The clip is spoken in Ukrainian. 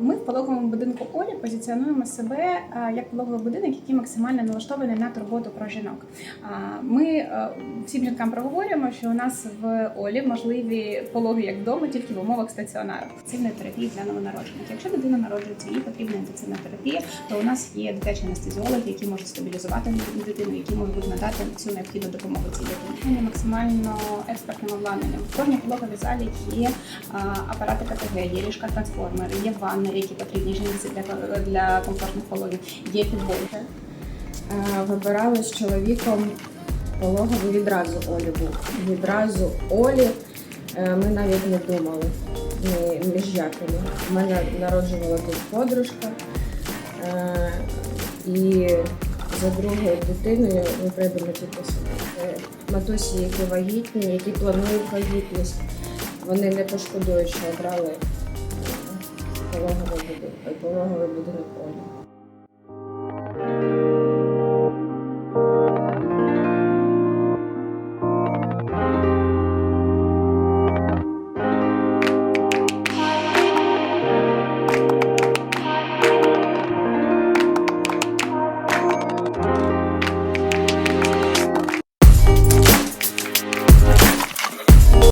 Ми в пологовому будинку Олі позиціонуємо себе е, як пологовий будинок, який максимально налаштований на турботу про жінок. Ми е, всім жінкам проговорюємо, що у нас в Олі можливі пологи як вдома, тільки в умовах стаціонару. Інтенсивної терапії для новонароджених. Якщо дитина народжується, їй потрібна інтенсивна терапія, то у нас є дитячі анестезіологи, які можуть стабілізувати дитину, які можуть надати всю необхідну допомогу цій дитині. Максимально експертним обладнанням. В кожній пологовій залі є апарати КТГ, є ліжка трансформери, є ванни, які потрібні жінці для, для комфортних пологів, є підводки. Е, Вибирали з чоловіком пологовий відразу Олі був. Відразу Олі е, ми навіть не думали ні між якими. У мене народжувала тут подружка. е, І за другою дитиною ми прийдемо тільки сюди. Матусі, які вагітні, які планують вагітність. Вони не пошкодують, що обрали пологовий будинок Олі.